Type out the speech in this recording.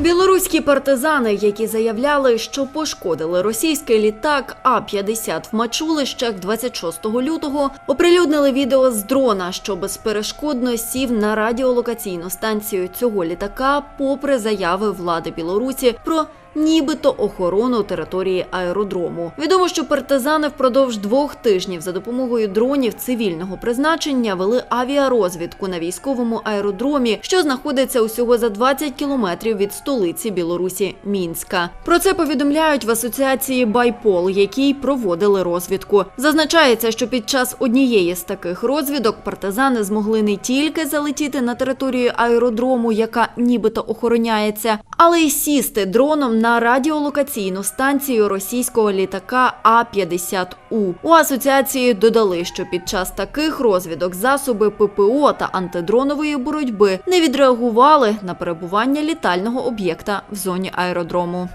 Білоруські партизани, які заявляли, що пошкодили російський літак А-50 в Мачулищах 26 лютого, оприлюднили відео з дрона, що безперешкодно сів на радіолокаційну станцію цього літака, попри заяви влади Білорусі про нібито охорону території аеродрому. Відомо, що партизани впродовж двох тижнів за допомогою дронів цивільного призначення вели авіарозвідку на військовому аеродромі, що знаходиться усього за 20 кілометрів від столиці Білорусі Мінська. Про це повідомляють в асоціації Байпол, які й проводили розвідку. Зазначається, що під час однієї з таких розвідок партизани змогли не тільки залетіти на територію аеродрому, яка нібито охороняється, але й сісти дроном на радіолокаційну станцію російського літака А-50У. У асоціації додали, що під час таких розвідок засоби ППО та антидронової боротьби не відреагували на перебування літального об'єкта в зоні аеродрому.